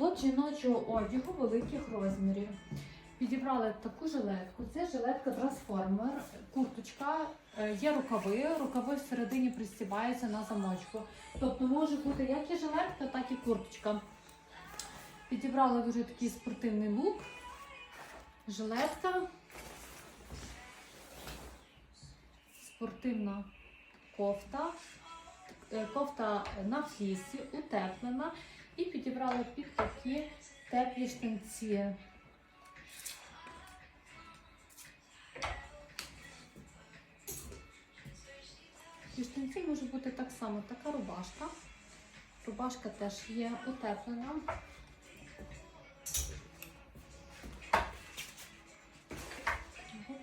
Лот жіночого одягу великих розмірів. Підібрали таку жилетку. Це жилетка трансформер, курточка, е, є рукави, рукави всередині пристібаються на замочку. Тобто може бути як і жилетка, так і курточка. Підібрали дуже такий спортивний лук. Жилетка. Спортивна кофта. Е, Кофта на флісі, утеплена. І підібрали під такі теплі штанці. І штанці може бути так само така рубашка. Рубашка теж є утеплена.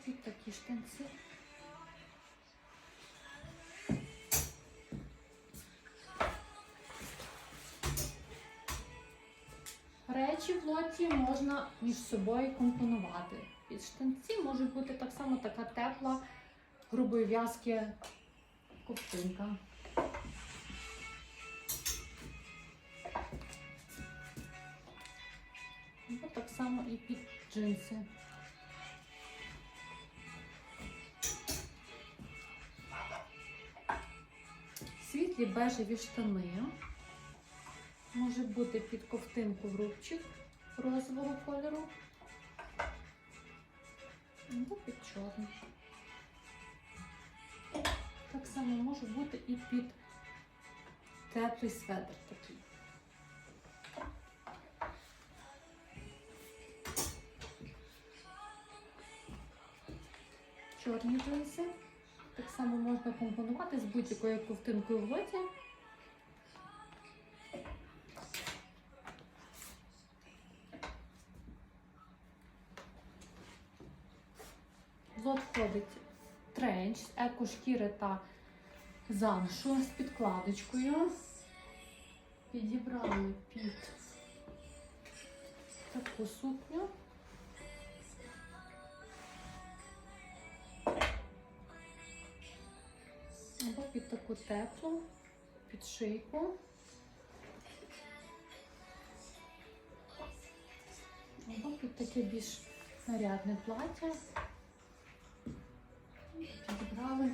Під такі штанці. Речі в лоті можна між собою компонувати. Під штанці може бути так само така тепла, грубої в'язки ковтинка. Або так само і під джинси. Світлі бежеві штани. Може бути під ковтинку в рубчик розового кольору. Або під чорний. Так само може бути і під теплий светр такий. Чорні джинси. Так само можна компонувати з будь-якою ковтинкою в лоті. В входить тренч з екошкіри та замшу з підкладочкою. Підібрали під таку сукню. Або під таку теплу, під шийку. Або під таке більш нарядне плаття. Підібрали.